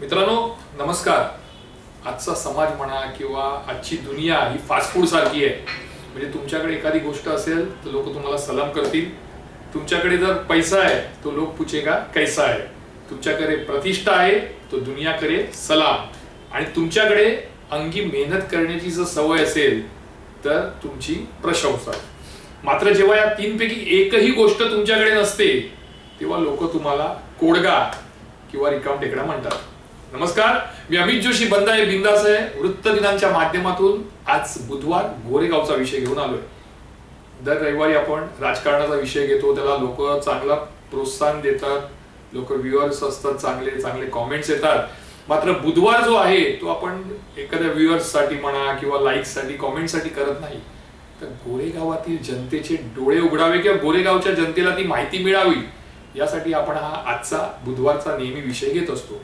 मित्रांनो नमस्कार. आजचा समाज म्हणा किंवा आजची दुनिया ही फास्ट फूड सारखी आहे. म्हणजे तुमच्याकडे एखादी गोष्ट असेल तर लोक तुम्हाला सलाम करतील. तुमच्याकडे जर पैसा आहे तो लोक पूछेगा कैसा आहे तुमच्याकडे प्रतिष्ठा आहे तो दुनिया करे सलाम. आणि तुमच्याकडे अंगी मेहनत करण्याची जर सवय असेल तर तुमची प्रशंसा. मात्र जेव्हा या तीनपैकी एकही गोष्ट तुमच्याकडे नसते तेव्हा लोक तुम्हाला कोडगा किंवा रिकाम टेकडा म्हणतात. नमस्कार मी अमित जोशी बंदा हे बिंदास आहे. वृत्त दिनांच्या माध्यमातून आज बुधवार गोरेगावचा विषय घेऊन आलोय. दर रविवारी आपण राजकारणाचा विषय घेतो त्याला लोक चांगला प्रोत्साहन देतात लोक व्ह्युअर्स असतात चांगले चांगले कॉमेंट्स येतात. मात्र बुधवार जो आहे तो आपण एखाद्या व्ह्युअर्ससाठी म्हणा किंवा लाईक्ससाठी कॉमेंटसाठी करत नाही. तर गोरेगावातील जनतेचे डोळे उघडावे किंवा गोरेगावच्या जनतेला ती माहिती मिळावी यासाठी आपण हा आजचा बुधवारचा नेहमी विषय घेत असतो.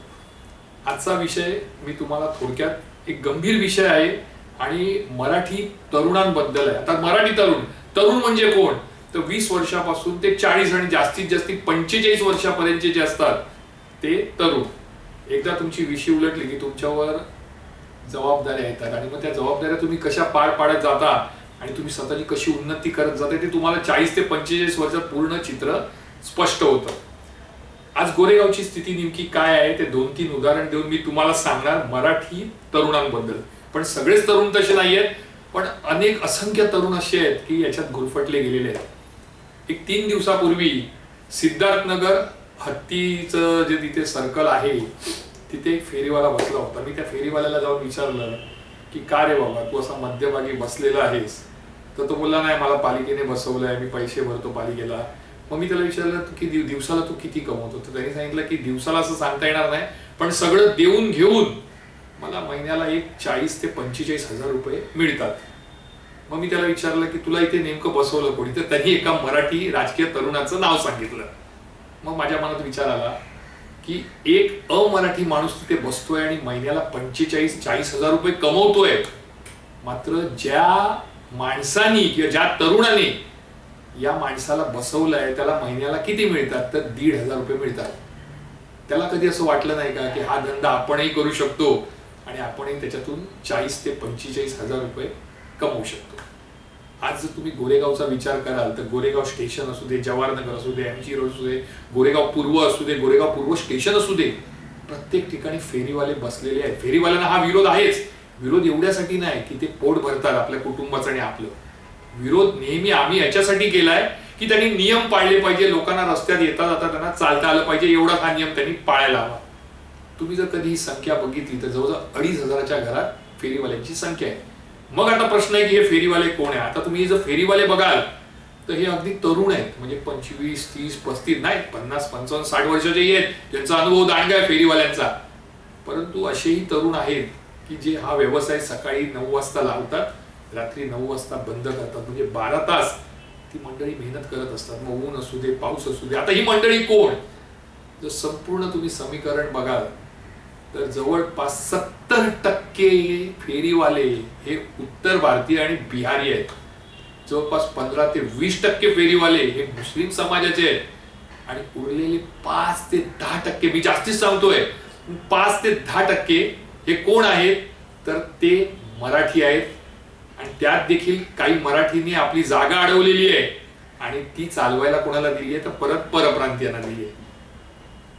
आजचा विषय मी तुम्हाला थोडक्यात एक गंभीर विषय आहे आणि मराठी तरुणांबद्दल आहे. आता मराठी तरुण तरुण म्हणजे कोण? तर वीस वर्षापासून ते चाळीस आणि जास्तीत जास्त पंचेचाळीस वर्षापर्यंतचे जे असतात ते तरुण. एकदा तुमची विषय उलटली की तुमच्यावर जबाबदाऱ्या येतात आणि मग त्या जबाबदाऱ्या तुम्ही कशा पार पाडत जाता आणि तुम्ही स्वतःची कशी उन्नती करत जाते ते तुम्हाला चाळीस ते पंचेचाळीस वर्षात पूर्ण चित्र स्पष्ट होतं. आज गोरेगावची स्थिती नेमकी काय आहे? ते दोन तीन उदाहरण देऊन मी तुम्हाला सांगणार मराठी तरुणांबद्दल. पण सगळेच तरुण तसे नाहीयेत पण अनेक असंख्य तरुण असे आहेत की याच्यात गुरफटले गेलेले आहेत. एक तीन दिवसापूर्वी सिद्धार्थनगर हत्तीचं जे तिथे सर्कल आहे तिथे एक फेरीवाला बसला होता. मी त्या फेरीवाल्याला जाऊन विचारलं की का रे बाबा तू असा मध्यभागी बसलेला आहेस? तर तो बोलला नाही मला पालिकेने बसवलंय मी पैसे भरतो पालिकेला. मग मी त्याला विचारलं तू की दिवसाला तू किती कमवतो? तर त्यांनी सांगितलं की दिवसाला असं सांगता येणार नाही पण सगळं देऊन घेऊन मला महिन्याला एक चाळीस ते पंचेचाळीस हजार रुपये मिळतात. मग मी त्याला विचारलं की तुला इथे नेमकं बसवलं कोणी? तर त्यांनी एका मराठी राजकीय तरुणाचं नाव सांगितलं. मग माझ्या मनात विचार आला की एक अमराठी माणूस तिथे बसतोय आणि महिन्याला पंचेचाळीस चाळीस हजार रुपये कमवतोय. मात्र ज्या माणसानी किंवा ज्या तरुणाने या माणसाला बसवलंय त्याला महिन्याला किती मिळतात? तर दीड हजार रुपये मिळतात. त्याला कधी असं वाटलं नाही का की हा धंदा आपणही करू शकतो आणि आपणही त्याच्यातून चाळीस ते पंचेचाळीस हजार रुपये कमवू शकतो. आज जर तुम्ही गोरेगावचा विचार कराल तर गोरेगाव स्टेशन असू दे जवाहरनगर असू दे एम जी रोड असू दे गोरेगाव पूर्व असू दे गोरेगाव पूर्व स्टेशन असू दे प्रत्येक ठिकाणी फेरीवाले बसलेले आहेत. फेरीवाल्यांना हा विरोध आहेच. विरोध एवढ्यासाठी नाही की ते पोट भरतात आपल्या कुटुंबाचं आणि आपलं. विरोध नेहमी आम्ही याच्यासाठी केलाय की त्यांनी नियम पाळले पाहिजे लोकांना रस्त्यात येता जाता त्यांना चालता आलं पाहिजे एवढा हा नियम त्यांनी पाळायला हवा. तुम्ही जर कधी ही संख्या बघितली तर जवळजवळ अडीच हजाराच्या घरात फेरीवाल्यांची संख्या आहे. मग आता प्रश्न आहे की हे फेरीवाले कोण आहे? आता तुम्ही जर फेरीवाले बघाल तर हे अगदी तरुण आहेत. म्हणजे पंचवीस तीस पस्तीस नाही पन्नास पंचावन्न साठ वर्षाचे आहेत. ज्यांचा अनुभव दांडगा आहे फेरीवाल्यांचा. परंतु असेही तरुण आहेत की जे हा व्यवसाय सकाळी नऊ वाजता लावतात रात्री नऊ वाजता बंद करतात. म्हणजे बारा तास ती मंडळी मेहनत करत असतात. मग ऊन असू दे पाऊस असू दे. आता ही मंडळी कोण? जर संपूर्ण तुम्ही समीकरण बघाल तर जवळपास सत्तर टक्के फेरीवाले हे उत्तर भारतीय आणि बिहारी आहेत. जवळपास पंधरा ते वीस टक्के फेरीवाले हे मुस्लिम समाजाचे आहेत. आणि उरलेले पाच ते दहा टक्के मी जास्तीच सांगतोय पाच ते दहा टक्के हे कोण आहेत? तर ते मराठी आहेत. आणि त्यात देखील काही मराठींनी आपली जागा अडवलेली आहे. आणि ती चालवायला कोणाला दिली आहे तर परत परप्रांतीयांना दिली आहे.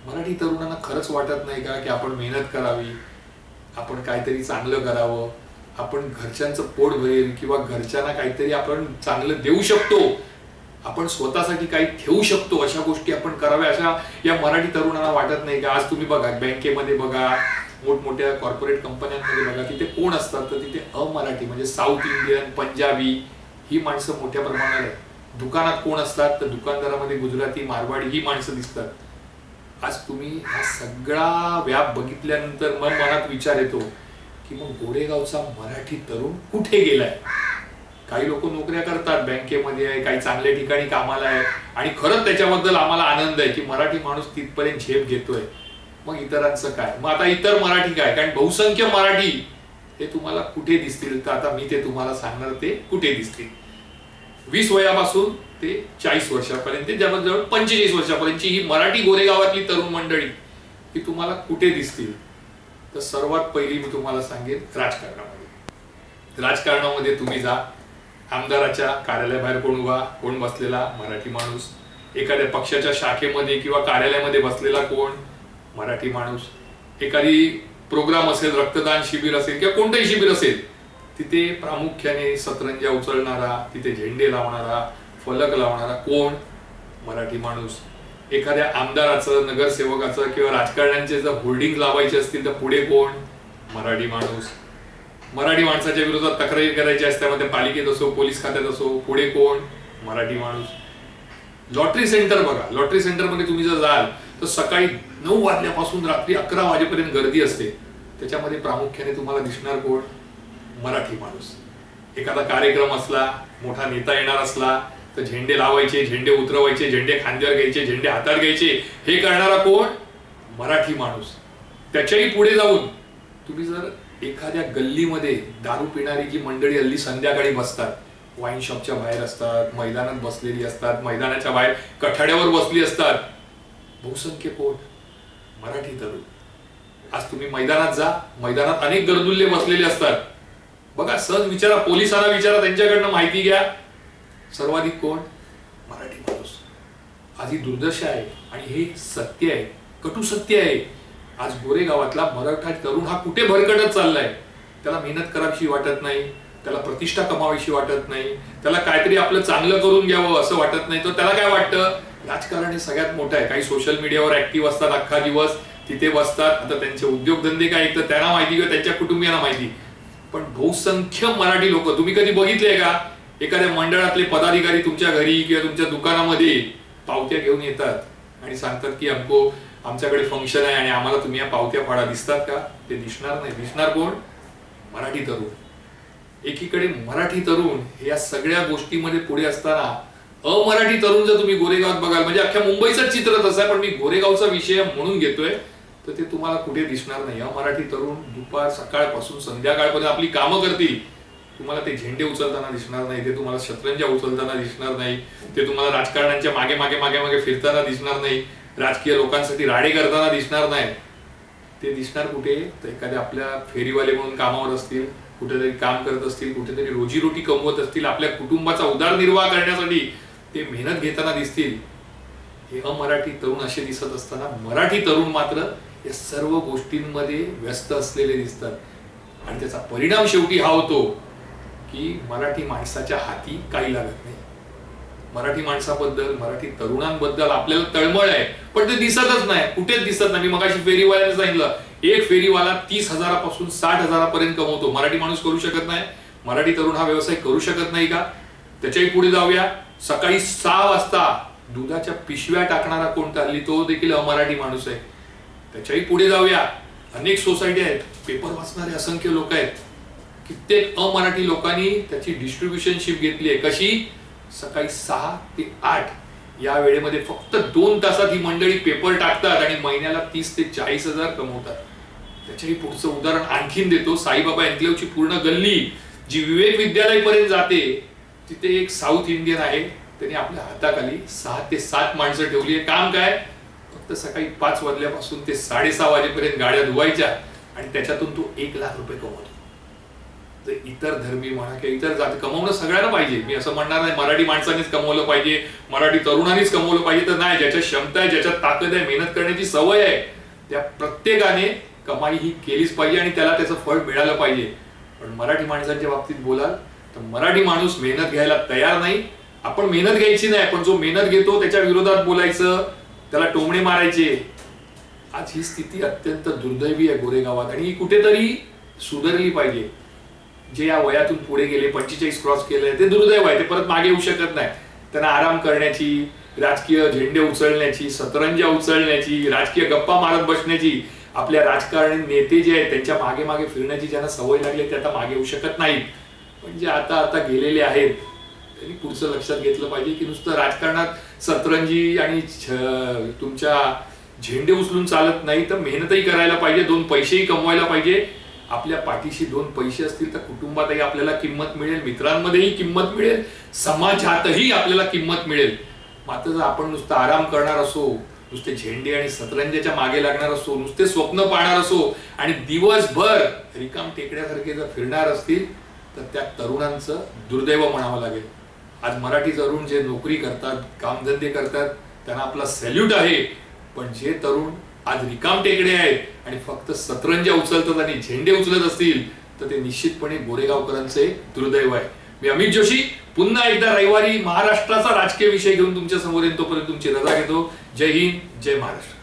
मराठी तरुणांना खरंच वाटत नाही का की आपण मेहनत करावी आपण काहीतरी चांगलं करावं आपण घरच्यांचं पोट भरेल किंवा घरच्यांना काहीतरी आपण चांगलं देऊ शकतो आपण स्वतःसाठी काही ठेवू शकतो अशा गोष्टी आपण कराव्या. अशा या मराठी तरुणांना वाटत नाही का? आज तुम्ही बघा बँकेमध्ये बघा मोठमोठ्या कॉर्पोरेट कंपन्यांमध्ये बघा तिथे कोण असतात तर तिथे अमराठी म्हणजे साऊथ इंडियन पंजाबी ही माणसं मोठ्या प्रमाणात आहेत. दुकानात कोण असतात तर दुकानदारामध्ये गुजराती मारवाडी ही माणसं दिसतात. आज तुम्ही हा सगळा व्याप बघितल्यानंतर मन मनात विचार येतो की मग गोरेगावचा मराठी तरुण कुठे गेलाय? काही लोक नोकऱ्या करतात बँकेमध्ये आहे काही चांगल्या ठिकाणी कामाला आहे. आणि खरंच त्याच्याबद्दल आम्हाला आनंद आहे की मराठी माणूस तिथपर्यंत झेप घेतोय. मग इतरांचं काय? मग आता इतर मराठी काय? कारण बहुसंख्य मराठी हे तुम्हाला कुठे दिसतील? तर आता मी ते तुम्हाला सांगणार ते कुठे दिसतील? वीस वयापासून ते चाळीस वर्षापर्यंत जवळजवळ पंचेचाळीस वर्षापर्यंतची ही मराठी गोरेगावातली तरुण मंडळी ही तुम्हाला कुठे दिसतील? तर सर्वात पहिली मी तुम्हाला सांगेन राजकारणामध्ये. राजकारणामध्ये तुम्ही जा. आमदाराच्या कार्यालयाबाहेर कोण उभा? कोण बसलेला? मराठी माणूस. एखाद्या पक्षाच्या शाखेमध्ये किंवा कार्यालयामध्ये बसलेला कोण? मराठी माणूस. एखादी प्रोग्राम असेल रक्तदान शिबिर असेल किंवा कोणतंही शिबिर असेल तिथे प्रामुख्याने सतरंजा उचलणारा तिथे झेंडे लावणारा फलक लावणारा कोण? मराठी माणूस. एखाद्या आमदाराचं नगरसेवकाचं किंवा राजकारण्यांचे जर होल्डिंग लावायचे असतील तर पुढे कोण? मराठी माणूस. मराठी माणसाच्या विरोधात तक्रारी करायची असते त्यामध्ये पालिकेत असो पोलीस खात्यात असो पुढे कोण? मराठी माणूस. लॉटरी सेंटर बघा. लॉटरी सेंटरमध्ये तुम्ही जर जाल तर सकाळी नऊ वाजल्यापासून रात्री अकरा वाजेपर्यंत गर्दी असते. त्याच्यामध्ये प्रामुख्याने तुम्हाला दिसणार कोण? मराठी माणूस. एखादा कार्यक्रम असला मोठा नेता येणार असला तर झेंडे लावायचे झेंडे उतरवायचे झेंडे खांद्यावर घ्यायचे झेंडे हातात घ्यायचे हे करणारा कोण? मराठी माणूस. त्याच्याही पुढे जाऊन तुम्ही जर एखाद्या गल्लीमध्ये दारू पिणारी जी मंडळी हल्ली संध्याकाळी बसतात वाईन शॉपच्या बाहेर असतात मैदानात बसलेली असतात मैदानाच्या बाहेर कठाड्यावर बसली असतात बहुसंख्य कोण? मराठी तरुण. आज तुम्ही मैदानात जा. मैदानात अनेक गरदुल्ले बसलेले असतात. बघा सहज विचारा. पोलिसांना विचारा. त्यांच्याकडनं माहिती घ्या. सर्वाधिक कोण? मराठी माणूस. आज ही दुर्दशा आहे आणि हे सत्य आहे. कटू सत्य आहे. आज गोरेगावातला मराठा तरुण हा कुठे भरकटत चाललाय? त्याला मेहनत करावीशी वाटत नाही. त्याला प्रतिष्ठा कमावीशी वाटत नाही. त्याला काहीतरी आपलं चांगलं करून घ्यावं असं वाटत नाही. तर त्याला काय वाटतं? राजकारण हे सगळ्यात मोठं आहे. काही सोशल मीडियावर ऍक्टिव्ह असतात अख्खा दिवस तिथे बसतात. आता त्यांचे उद्योगधंदे काय तर त्यांना माहिती किंवा त्यांच्या कुटुंबियांना माहिती. पण बहुसंख्य मराठी लोक तुम्ही कधी बघितले का? एखाद्या मंडळातले पदाधिकारी तुमच्या घरी किंवा तुमच्या दुकानामध्ये पावत्या घेऊन येतात आणि सांगतात की अमको आमच्याकडे फंक्शन आहे आणि आम्हाला तुम्ही या पावत्या फाडा. दिसतात का? ते दिसणार नाही. दिसणार कोण? मराठी तरुण. एकीकडे मराठी तरुण या सगळ्या गोष्टीमध्ये पुढे असताना अमराठी तरुण जर तुम्ही गोरेगावात बघाल म्हणजे अख्ख्या मुंबईचं चित्र तसं आहे पण मी गोरेगावचा विषय म्हणून घेतोय तर ते तुम्हाला कुठे दिसणार नाही. अमराठी तरुण दुपार सकाळपासून संध्याकाळपर्यंत आपली कामं करतील. तुम्हाला ते झेंडे उचलताना दिसणार नाही ते तुम्हाला शतरंजा उचलताना दिसणार नाही ते तुम्हाला राजकारण्यांच्या मागे मागे मागे मागे फिरताना दिसणार नाही राजकीय लोकांसाठी राडे करताना दिसणार नाही. ते दिसणार कुठे? तर एखाद्या आपल्या फेरीवाले म्हणून कामावर असतील कुठेतरी काम करत असतील कुठेतरी रोजीरोटी कमवत असतील आपल्या कुटुंबाचा उदारनिर्वाह करण्यासाठी ते मेहनत घेताना दिसतील हे अमराठी तरुण असे दिसत असताना मराठी तरुण मात्र या सर्व गोष्टींमध्ये व्यस्त असलेले दिसतात. आणि त्याचा परिणाम शेवटी हा होतो की मराठी माणसाच्या हाती काही लागत नाही. मराठी माणसाबद्दल मराठी तरुणांबद्दल आपल्याला तळमळ आहे पण ते दिसतच नाही. कुठेच दिसत नाही. मी मगाशी फेरीवाल्याने सांगितलं एक फेरीवाला तीस हजारापासून साठ हजारापर्यंत कमवतो. मराठी माणूस करू शकत नाही. मराठी तरुण हा व्यवसाय करू शकत नाही का? त्याच्याही पुढे जाऊया. सकाळी सहा वाजता दुधाच्या पिशव्या टाकणारा कोणता हल्ली तो देखील अमराठी माणूस आहे. त्याच्याही पुढे जाऊया. अनेक सोसायटी आहेत पेपर वाचणारे असंख्य लोक आहेत. कित्येक अमराठी लोकांनी त्याची डिस्ट्रीब्युशनशिप घेतली आहे. कशी? सकाळी सहा ते आठ. या वेळेमध्ये फक्त दोन तासात ही मंडळी पेपर टाकतात आणि महिन्याला तीस ते चाळीस हजार कमवतात. त्याच्याही पुढचं उदाहरण आणखीन देतो. साईबाबा एन्क्लेवची पूर्ण गल्ली जी विवेक विद्यालयपर्यंत जाते तिथे एक साऊथ इंडियन आहे त्यांनी आपल्या हाताखाली सहा ते सात माणसं ठेवली आहे काम काय? फक्त सकाळी पाच वाजल्यापासून ते साडेसहा वाजेपर्यंत गाड्या धुवायच्या आणि त्याच्यातून तो एक लाख रुपये कमवतो. तर इतर धर्मी म्हणा किंवा इतर जात कमवणं सगळ्यांना पाहिजे. मी असं म्हणणार नाही मराठी माणसानेच कमवलं पाहिजे मराठी तरुणांनीच कमवलं पाहिजे. तर नाही ज्याच्या क्षमता आहे ज्याच्यात ताकद आहे मेहनत करण्याची सवय आहे त्या प्रत्येकाने कमाई ही केलीच पाहिजे आणि त्याला त्याचं फळ मिळालं पाहिजे. पण मराठी माणसांच्या बाबतीत बोलाल तर मराठी माणूस मेहनत घ्यायला तयार नाही. आपण मेहनत घ्यायची नाही पण जो मेहनत घेतो त्याच्या विरोधात बोलायचं त्याला टोमणे मारायचे. आज ही स्थिती अत्यंत दुर्दैवी आहे गोरेगावात आणि ही कुठेतरी सुधारली पाहिजे. जे या वयातून पुढे गेले पंचेचाळीस क्रॉस केले ते दुर्दैव आहे ते परत मागे येऊ शकत नाही. त्यांना आराम करण्याची राजकीय झेंडे उचलण्याची सतरंजा उचलण्याची राजकीय गप्पा मारत बसण्याची आपल्या राजकारणी नेते जे आहेत त्यांच्या मागे मागे फिरण्याची ज्यांना सवय लागली ते आता मागे येऊ शकत नाहीत. पण जे आता आता गेलेले आहेत. त्यांनी पुढचं लक्षात घेतलं पाहिजे की नुसतं राजकारणात सतरंजी आणि तुमच्या झेंडे उचलून चालत नाही तर मेहनतही करायला पाहिजे दोन पैसेही कमवायला पाहिजे. आपल्या पाठीशी दोन पैसे असतील तर कुटुंबातही आपल्याला किंमत मिळेल मित्रांमध्येही किंमत मिळेल समाजातही आपल्याला किंमत मिळेल. मात्र जर आपण नुसतं आराम करणार असो नुसते झेंडे आणि सतरंजाच्या मागे लागणार असो नुसते स्वप्न पाहणार असो आणि दिवसभर रिकाम टेकड्यासारखे जर फिरणार असतील तर त्या तरुणांचं दुर्दैव म्हणावं लागेल. आज मराठी तरुण जे नोकरी करतात कामधंदे करतात त्यांना आपला सॅल्यूट आहे. पण जे तरुण आज रिकाम टेकडे आहेत आणि फक्त सतरंजा उचलतात आणि झेंडे उचलत असतील तर ते निश्चितपणे गोरेगावकरांचे दुर्दैव आहे. मी अमित जोशी पुन्हा एकदा रविवारी महाराष्ट्राचा राजकीय विषय घेऊन तुमच्यासमोर येईन तोपर्यंत तुमची रजा घेतो. जय हिंद जय महाराष्ट्र.